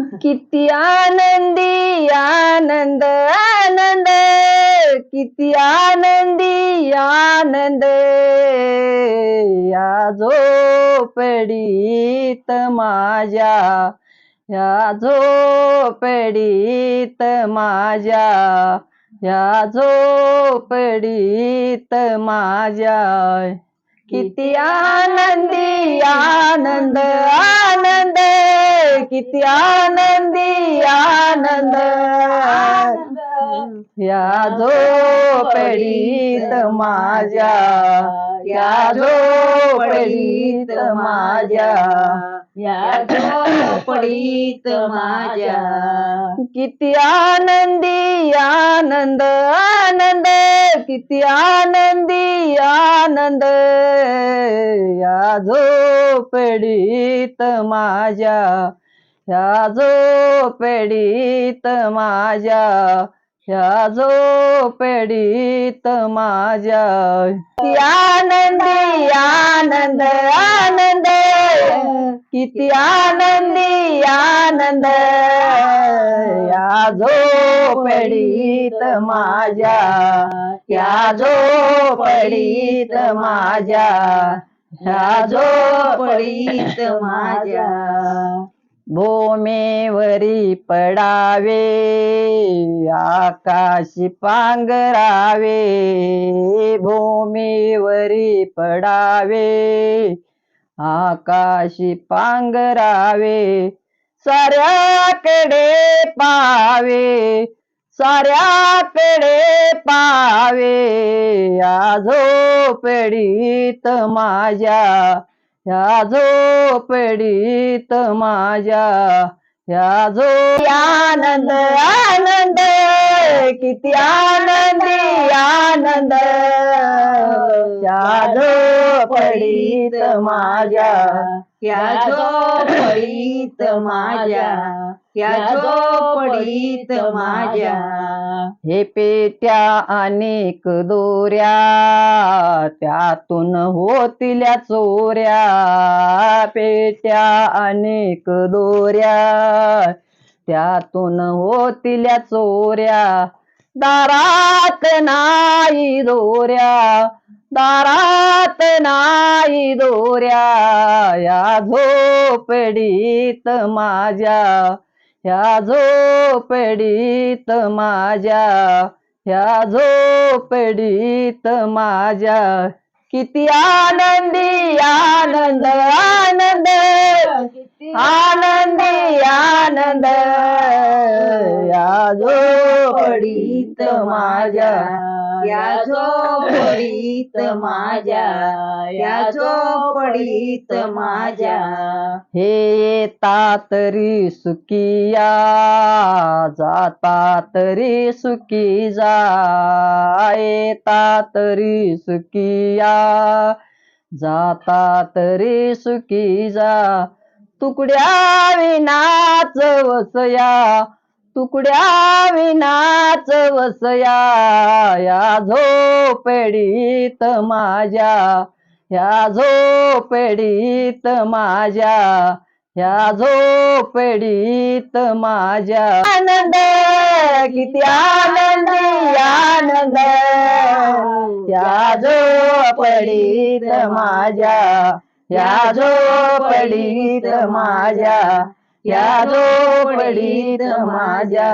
किती आनंदी आनंद आनंद. किती आनंदी आनंद. या झोपडीत माझ्या या झोपडीत माझ्या या झोपडीत माझ्या. किती आनंदी आनंद आनंद. किती आनंदी आनंद. या झोपडीत माझ्या. या झोपडीत माझ्या. या झोपडीत माझ्या. किती आनंदी आनंद आनंद. किती आनंदी आनंद. या झोपडीत माझ्या. या झोपडीत माझ्या. ह्या झोपडीत माझ्या किती आनंदी आनंद आनंद. किती आनंदी आनंद. या झोपडीत माझ्या या झोपडीत माझ्या या झोपडीत माझ्या. भूमीवरी पडावे आकाशी पांगरावे भूमीवरी पडावे आकाशी पांगरावे साऱ्याकडे पावे साऱ्याकडे पावे आजो झोपडीत माझ्या या झोपडीत माझ्या ह्या झो आनंद आनंद किती आनंदी आनंद. या झोपडीत माझ्या या झोपडीत माझ्या या झोपडीत माझ्या. हे पेट्या अनेक दोऱ्या त्यातून होतिल्या चोऱ्या. पेट्या अनेक दोऱ्या त्यातून होतिल्या चोऱ्या. दारात नाही दोऱ्या दारात नाही दोऱ्या. या झोपडीत माझ्या या झोपडीत माझ्या या झोपडीत माझ्या. किती आनंदी आनंद आनंद आनंदी आनंद. या झोपडीत माझ्या या झोपडीत माझ्या या झोपडीत माझ्या. हे येता तरी सुकिया जाता तरी सुकी जा येता तरी सुकिया जाता तरी सुकी जा. तुकड्या विनाच वसया तुकड्या विनाच वसया या झोपडीत माझ्या या झोपडीत माझ्या या झोपडीत माझ्या. आनंद किती आनंद आनंद या झोपडीत माझ्या या झोपडीत माझ्या. या झोपडीत माझ्या